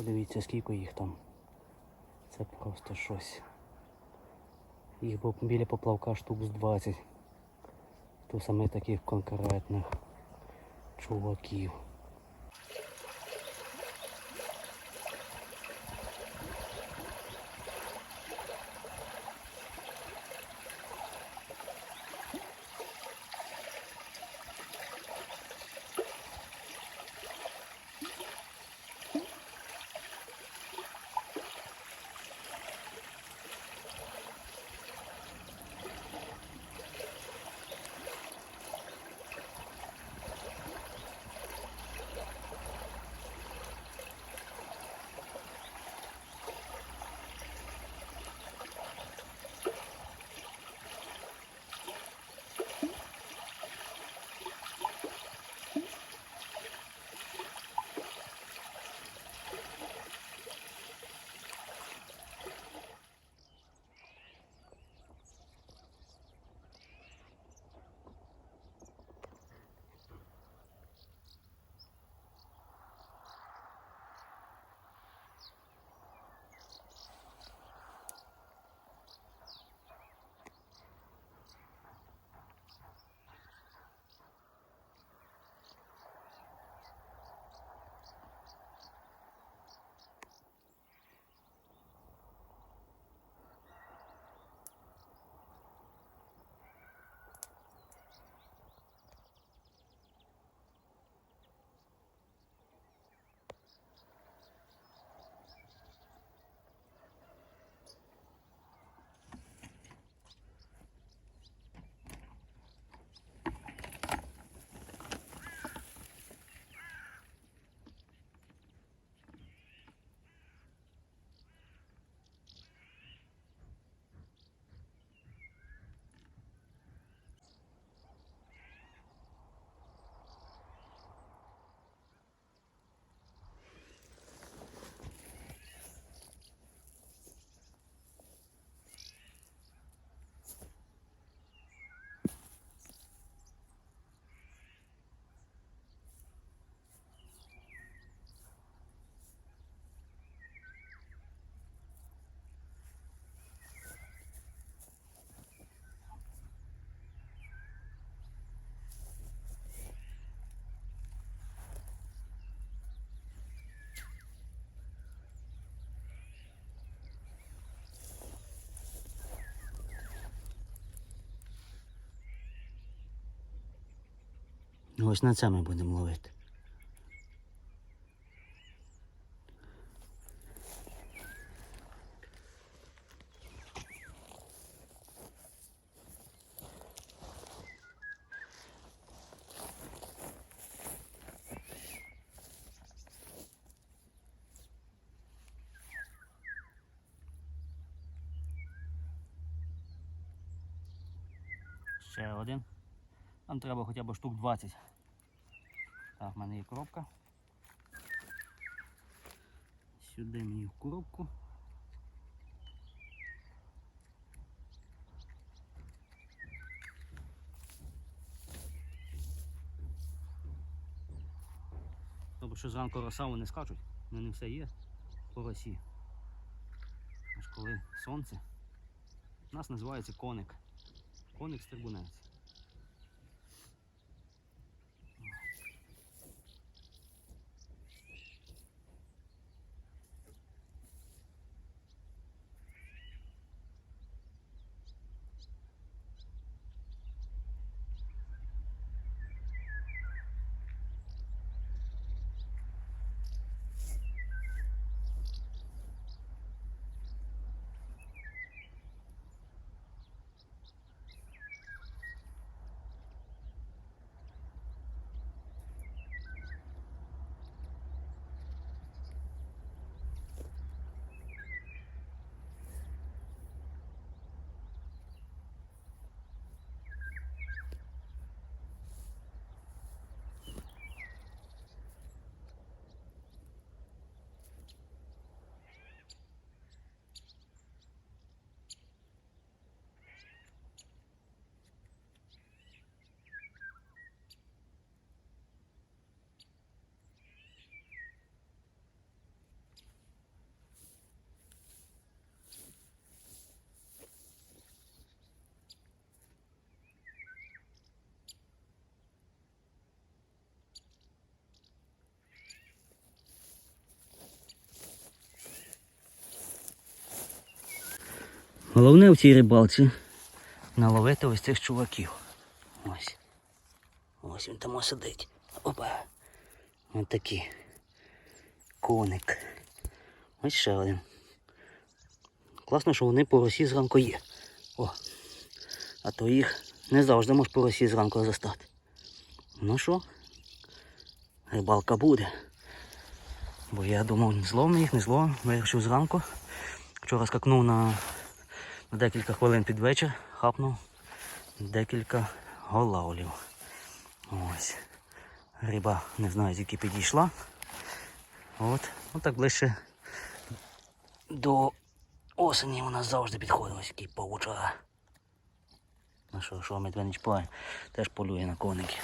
Подивіться, скільки їх там. Це просто щось. Їх біля поплавка штук з 20. То саме таких конкретних чуваків. Ось на це ми будемо ловити. Ще один. Нам треба хоча б штук 20. В мене є коробка. Сюди мені коробку. Тобто, що зранку роса вони скачуть, в мене все є по росі. Аж коли сонце. У нас називається коник. Коник Головне в цій рибалці наловити ось цих чуваків. Ось. Ось він там сидить. Опа. Ось такі. Коник. Ось ще один. Класно, що вони по росі зранку є. О. А то їх не завжди можеш по росі зранку застати. Ну що, рибалка буде. Бо я думав, не зловно їх, не зловно. Вирішив зранку. Вчора скакнув на декілька хвилин під вечір, хапнув декілька голавлів. Ось. Риба не знаю, звідки підійшла. От. Ну так ближче до осені у нас завжди підходить ось такий павучара. Ну що, що Медведич Пай теж полює на коників.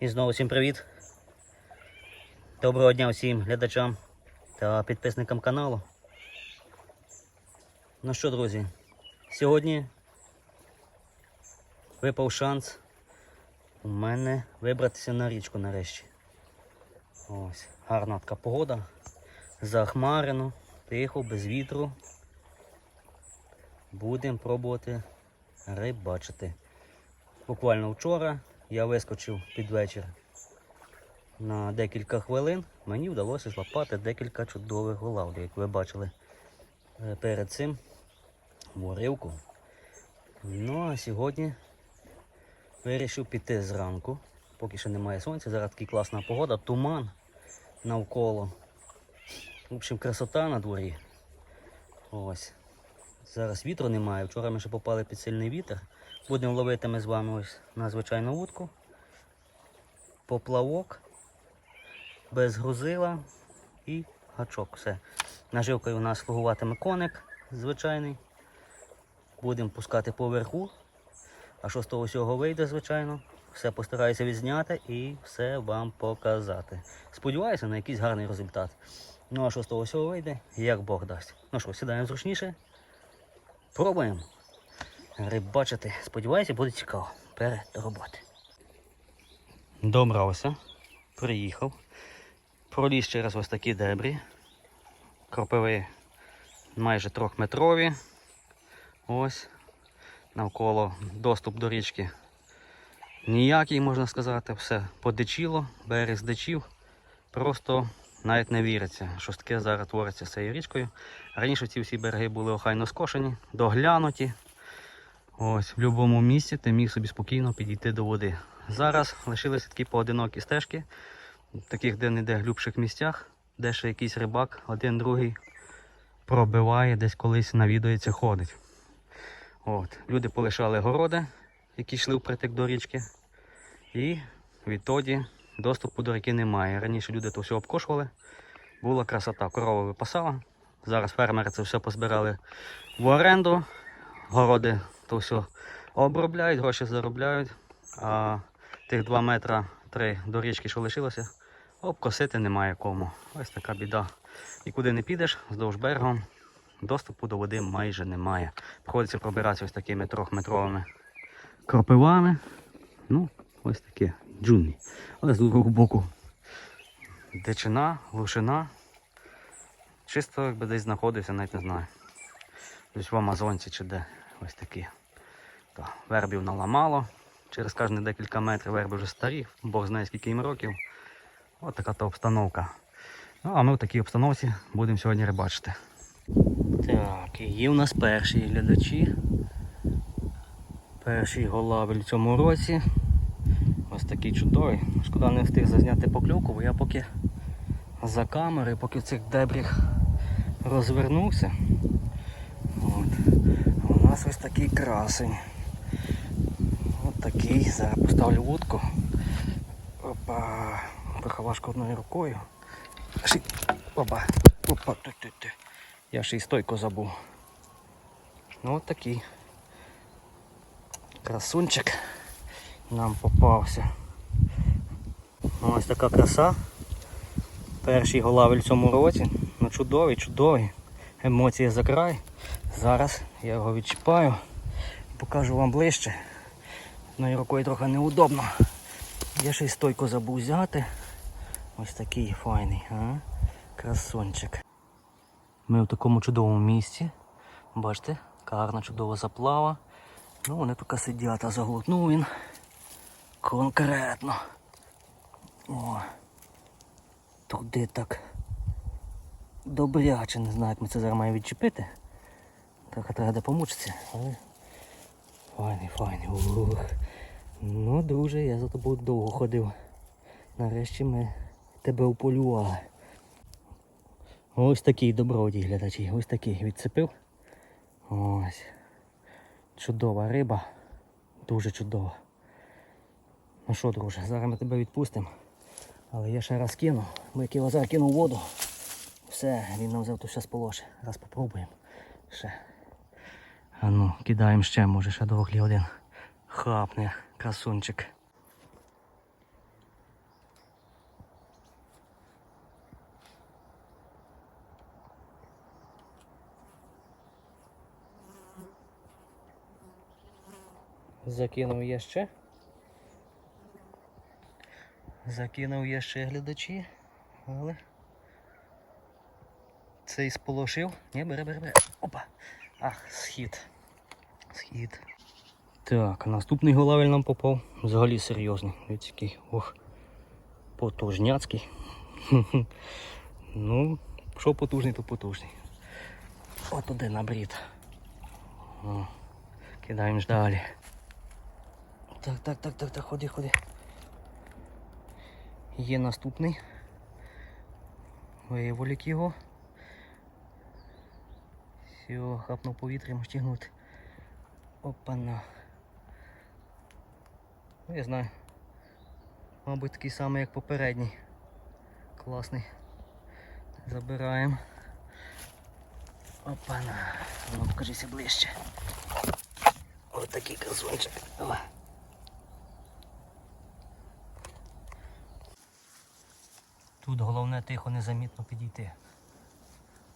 І знову всім привіт. Доброго дня всім глядачам та підписникам каналу. Ну що, друзі, сьогодні випав шанс у мене вибратися на річку нарешті. Ось, гарна така погода. Захмарено, тихо, без вітру. Будемо пробувати рибачити. Буквально вчора я вискочив під вечір на декілька хвилин, мені вдалося злопати декілька чудових голавлів, як ви бачили е, перед цим в. Ну а сьогодні вирішив піти зранку, поки ще немає сонця, зараз така класна погода, туман навколо. В общем, красота на дворі. Ось. Зараз вітру немає. Вчора ми ще попали під сильний вітер. Будемо ловити ми з вами ось на звичайну вудку. Поплавок, без грузила і гачок. Все. Наживкою у нас слугуватиме коник звичайний. Будемо пускати поверху. А що з того всього вийде, звичайно, все постараюся відзняти і все вам показати. Сподіваюся на якийсь гарний результат. Ну а що з того всього вийде, як Бог дасть. Ну що, сідаємо зручніше. Пробуємо. Рибачити. Сподіваюся, буде цікаво. Перед до. Добрався. Приїхав. Проліз через ось такі дебрі. Кропиви майже трьохметрові. Ось. Навколо доступ до річки ніякий, можна сказати, все подичило, берег здичів. Просто навіть не віриться, що таке зараз твориться з цією річкою. Раніше ці всі береги були охайно скошені, доглянуті. Ось, в будь-якому місці ти міг собі спокійно підійти до води. Зараз лишилися такі поодинокі стежки, в таких де-не-де глибших місцях, де ще якийсь рибак, один другий пробиває, десь колись навідується, ходить. От. Люди полишали городи, які йшли впритик до річки. І відтоді доступу до ріки немає. Раніше люди то все обкошували, була красота, корова випасала. Зараз фермери це все позбирали в оренду, городи то все обробляють, гроші заробляють, а тих 2 метра 3 до річки, що лишилося, обкосити немає кому. Ось така біда. Нікуди не підеш вздовж берегом, доступу до води майже немає. Приходиться пробиратися ось такими трьохметровими кропивами. Ну, ось таке джунглі. Але з другого боку дичина, глушина. Чисто якби десь знаходився, навіть не знаю. Десь в Амазонці чи де ось такі. То, вербів наламало. Через кожні декілька метрів верби вже старі, Бог знає скільки їм років. Ось така то обстановка. Ну, а ми в такій обстановці будемо сьогодні рибачити. Так, і є в нас перші глядачі. Перший голавель в цьому році. Ось такий чудовий. Шкода не встиг зазняти покльовку, бо я поки за камерою, поки в цих дебрях розвернувся. От. У нас ось такий красень. Такий. Зараз поставлю вудку. Опа. Приховашка одною рукою. Ши... Опа. Опа. Ту -ту -ту. Я ще й стойку забув. Ну от такий красунчик нам попався. Ну, Ось така краса. Перший голавель в цьому році. Ну чудовий, чудовий. Емоції за край. Зараз я його відчіпаю. Покажу вам ближче. Одною рукою трохи неудобно. Я ще й стойку забув взяти. Ось такий файний, а? Красунчик. Ми в такому чудовому місці. Бачите, гарна чудова заплава. Ну вони поки сидять, а заглотнув він конкретно. О, туди так добряче, не знаю, як ми це зараз маємо відчепити. Так треба помучитися, файний, файний. Ух. Ну, друже, я за тобою довго ходив. Нарешті ми тебе уполювали. Ось такий добродій глядачі, ось такий відцепив. Ось. Чудова риба. Дуже чудова. Ну що, друже, зараз ми тебе відпустимо. Але я ще раз кину. Бо як його кинув воду. Все, він нам взяв то все сполоше. Раз попробуємо. Ще. А ну, кидаємо ще, може ще дороглі один. Хапне, красунчик. Закинув я ще. Закинув я ще глядачі, але цей сполошив. Ні, бере, бере, бере. Опа. Ах, схід. Схід. Так, наступний голавель нам попав. Взагалі серйозний. Дивіться, який. Ох. Потужняцький. ну, що потужний, то потужний. От один набрід. О, кидаємо ж далі. Так, так, так, так, так, ходи, ходи. Є наступний. Вияволік його. Все, хапнув повітрям стягнути. Опана. Ну, я знаю. Мабуть, такий самий, як попередній. Класний. Забираємо. Опана. Ну, покажися ближче. Ось такий красунчик. Тут головне тихо незамітно підійти.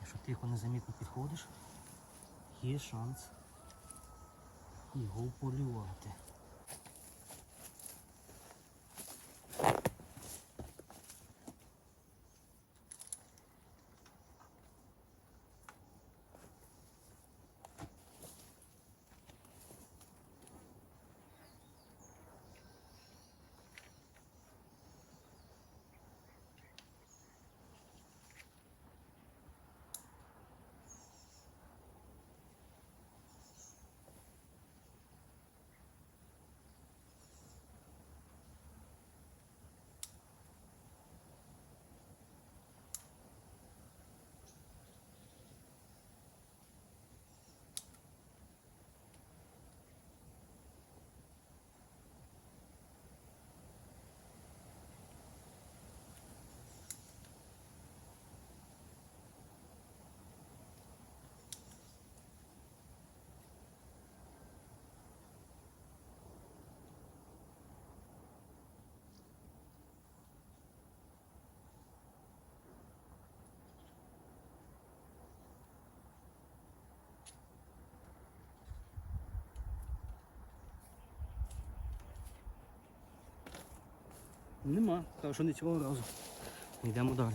Якщо тихо незамітно підходиш, є шанс його полювати. Нема, кажу, що не цього разу. Йдемо далі.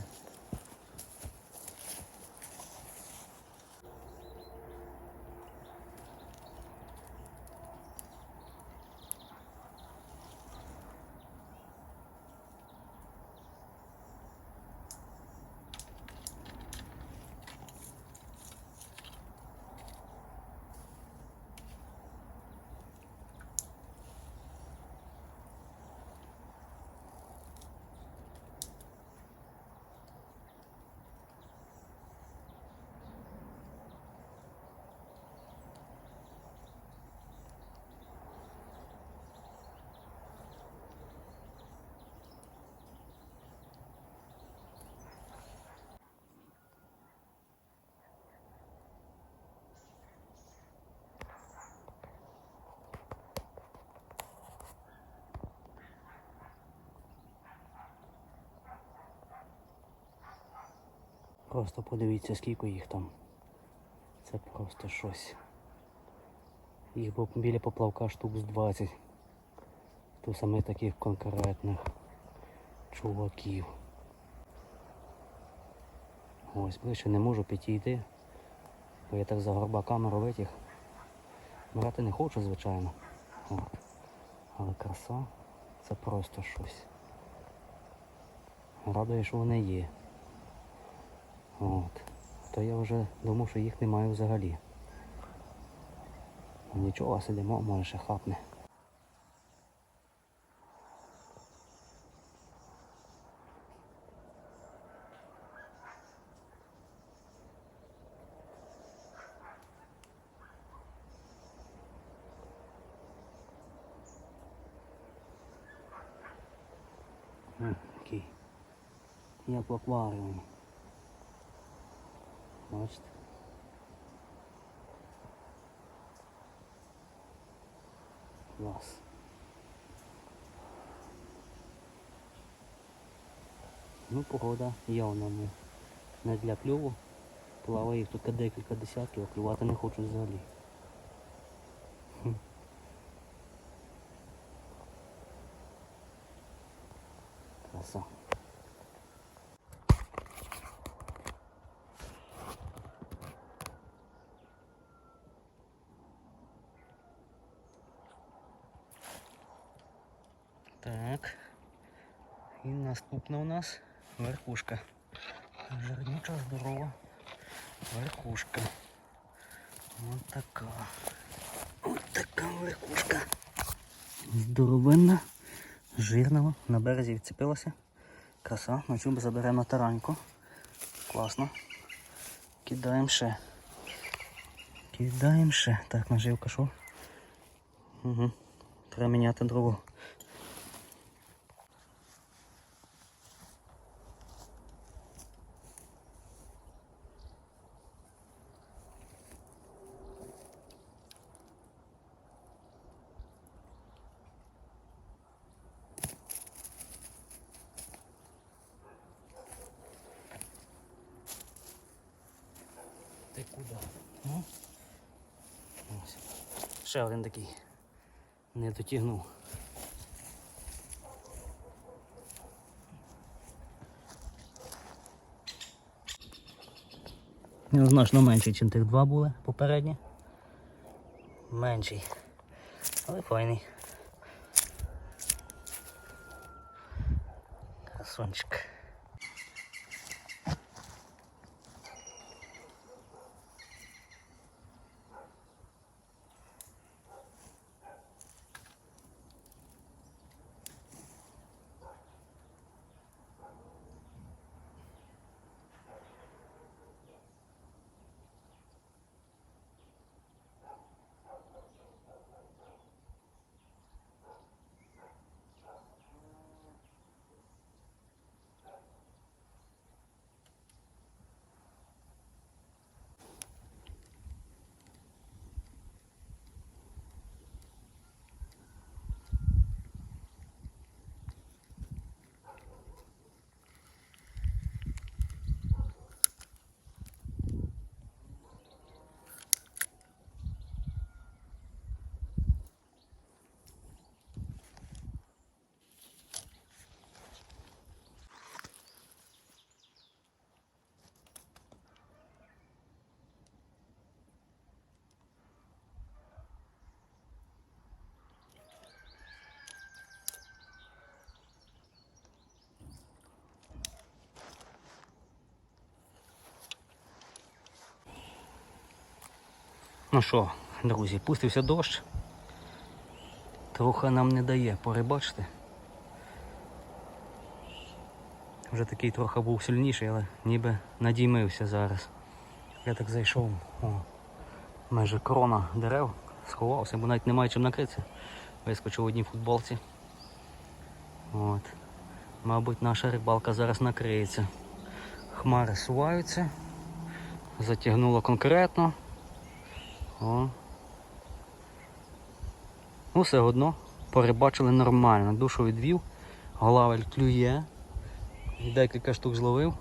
Просто подивіться, скільки їх там. Це просто щось. Їх біля поплавка штук з 20. Тут саме таких конкретних чуваків. Ось ближче не можу підійти, бо я так за горбаками робити їх. Брати не хочу, звичайно. От. Але краса це просто щось. Радує, що вони є. От. То я вже думав, що їх немає взагалі. Нічого, сидимо, може ще хапне. Такий. Як в акваріумі. Бачите? Клас. Ну, погода явно не, не для кльову. Плаває їх тут декілька десятків, а клювати не хочуть взагалі. Хм. Так. І наступна у нас верхушка. Жирнюча, здорова. Верхушка. Ось така. Ось така верхушка. Здоровенна, жирного. На березі відцепилася. Краса. На чуб заберемо тараньку. Класно. Кидаємо ще. Кидаємо ще. Так, наживка що? Угу. Треба міняти другу. Ти куди? Ну? Ось. Ще один такий. Не дотягнув. Він значно менший, ніж тих два були попередні. Менший. Але файний. Красончик. Ну що, друзі, пустився дощ. Трохи нам не дає порибачити. Вже такий трохи був сильніший, але ніби надіймився зараз. Я так зайшов, о, майже крона дерев, сховався, бо навіть немає чим накритися. Вискочив в одній футболці. От. Мабуть, наша рибалка зараз накриється. Хмари суваються. Затягнуло конкретно. О. Ну, все одно порибачили нормально. Душу відвів, голавель клює. Декілька штук зловив.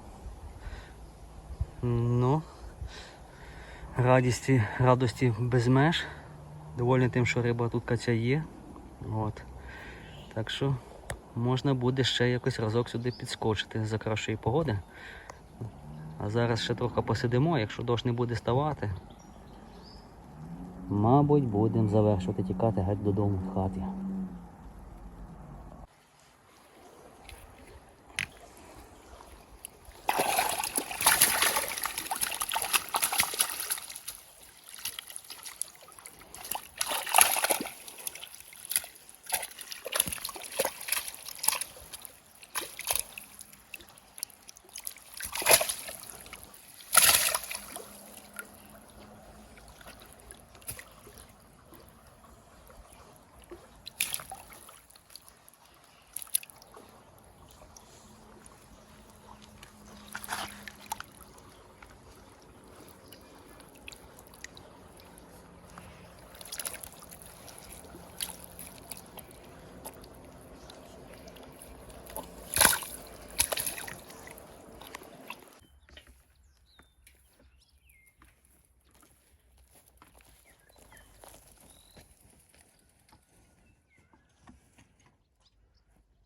Ну, радісті, радості без меж. Довольний тим, що риба тут каця є. От. Так що можна буде ще якось разок сюди підскочити за кращої погоди. А зараз ще трохи посидимо, якщо дощ не буде ставати. Мабуть, будемо завершувати тікати геть додому в хаті.